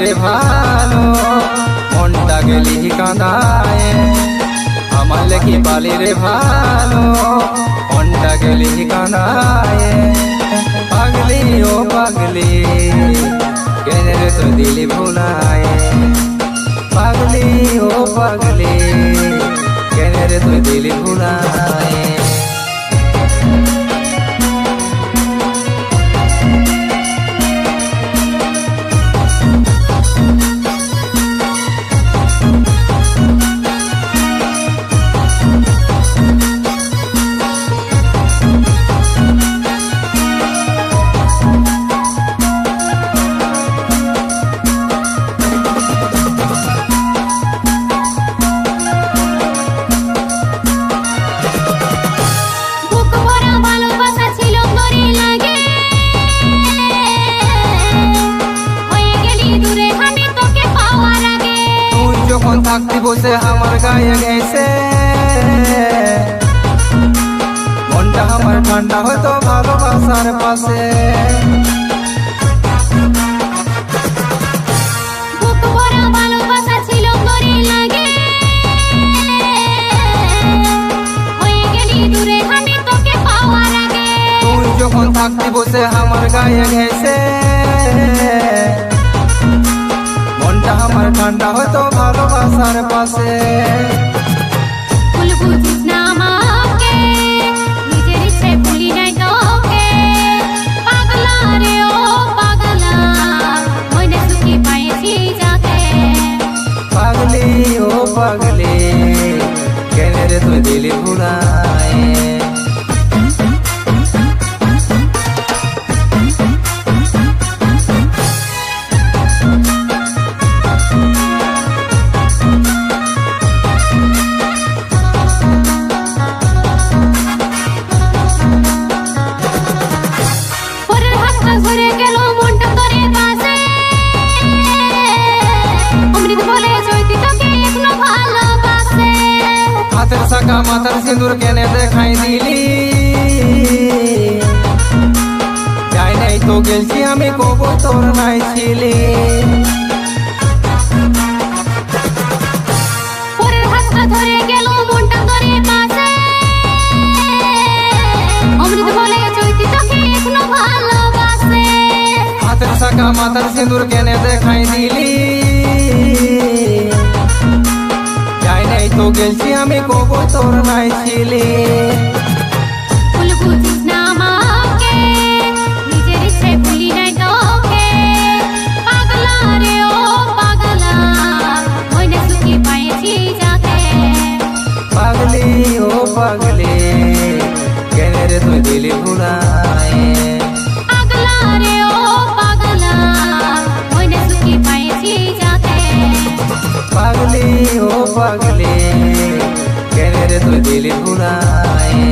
রে ভালো মনটা গেলি কাঁদায়। আমার লেখি পালি রে ভালো মনটা গেলি কাঁদায়। পাগলি ও পাগলি, কেনে রে তুই দিলি ভুলায়? পাগলি ও পাগলি, কেনে রে তুই দিলি ভুলায়? থাকতি বসে আমার গায়ে ঘেসে মনটা আমার ঠান্ডা হতো ভালোবাসার পাশে। যখন থাকতি বসে আমার গায়ে ঘেসে মনটা আমার ঠান্ডা হতো ভালোবাসার পাশে। বুঝিস হাতের শাখা মাথার সিঁদুর কেনে দেখাই দিলি। যাই নাই তো গেলছি আমি কব তোর নাই ছিলি। ধরে গেল মনটা তোরে পাশে। অমৃত বলে চৈতি তোকে এখনও ভালোবাসে? হাতের শাখা মাথার সিঁদুর কেনে দেখাই দিলি। তো গেলছি আমি কব তোর নাই ছিলি তোর দিলির গুড়ায়